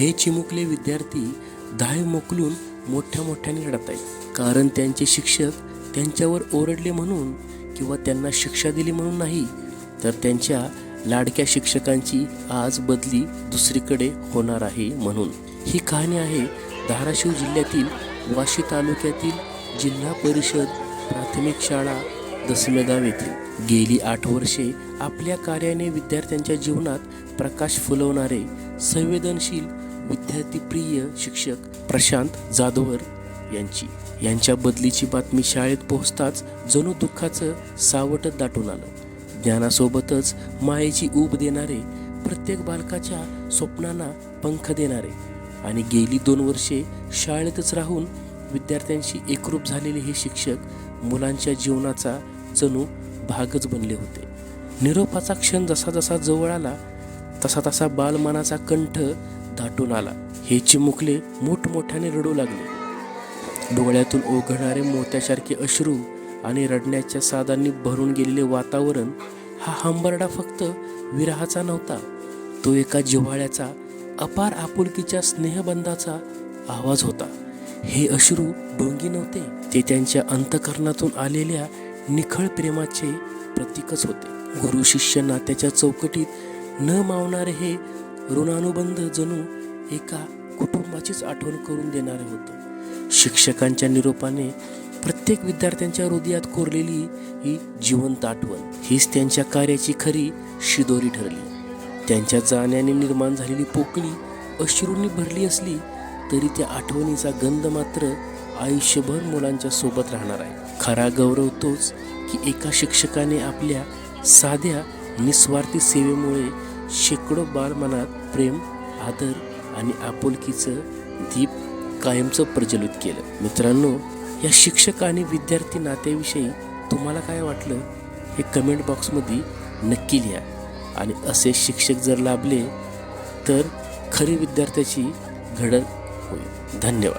हे चिमुकले विद्यार्थी धाय मोकलून मोठ्या मोठ्याने रडत आहेत. कारण त्यांचे शिक्षक त्यांच्यावर ओरडले म्हणून किंवा त्यांना शिक्षा दिली म्हणून नाही तर त्यांच्या लाडक्या शिक्षकांची आज बदली दुसरीकडे होणार आहे म्हणून. ही कहाणी आहे धाराशिव जिल्ह्यातील वाशी तालुक्यातील जिल्हा परिषद प्राथमिक शाळा दसमेगाव येथील गेली आठ वर्षे आपल्या कार्याने विद्यार्थ्यांच्या जीवनात प्रकाश फुलवणारे संवेदनशील विद्यार्थीप्रिय शिक्षक प्रशांत जाधवर यांची. यांच्या बदलीची बातमी शाळेत पोहोचताच जणू दुःखाचं सावटत दाटून आलं. ज्ञानासोबतच मायेची ऊब देणारे प्रत्येक बालकाच्या स्वप्नांना पंख देणारे आणि गेली दोन वर्षे शाळेतच राहून विद्यार्थ्यांशी एकरूप झालेले हे शिक्षक मुलांच्या जीवनाचा जणू भागच बनले होते. निरोपाचा क्षण जसा जसा जवळ आला तसा तसा बालमनाचा कंठ दाटून आला. हे चिमुकले मोठमोठ्याने रडू लागले. डोळ्यातून ओघळणारे मोत्यासारखे अश्रू आणि रडण्याच्या सादांनी भरून गेलेले वातावरण हा हंबरडा फक्त विरहाचा नव्हता. तो एका जिव्हाळ्याचा अपार आपुलकीच्या स्नेहबंधाचा आवाज होता. हे अश्रू डोंगी नव्हते ते त्यांच्या अंतकरणातून आलेल्या निखळ प्रेमाचे प्रतीकच होते. गुरु शिष्य नात्याच्या चौकटीत न मावणारे हे ऋणानुबंध जणू एका कुटुंबाचीच आठवण करून देणारे होतं. शिक्षकांच्या निरोपाने प्रत्येक विद्यार्थ्यांच्या हृदयात कोरलेली ही जिवंत आठवण. हीच त्यांच्या कार्याची खरी शिदोरी ठरली. त्यांच्या जाण्याने निर्माण झालेली पोकळी अश्रूंनी भरली असली तरी त्या आठवणीचा गंध मात्र आयुष्यभर मुलांच्या सोबत राहणार आहे. खरा गौरव तोच की एका शिक्षकाने आपल्या साध्या निस्वार्थी सेवेमुळे शेकडो बालमनात प्रेम आदर आणि आपुलकीचं दीप कायमचं प्रज्वलित केलं. मित्रांनो या शिक्षक आणि विद्यार्थी नात्याविषयी तुम्हाला काय वाटलं हे कमेंट बॉक्समध्ये नक्की लिहा. आणि असे शिक्षक जर लाभले तर खरी विद्यार्थ्याची घडत होईल. धन्यवाद.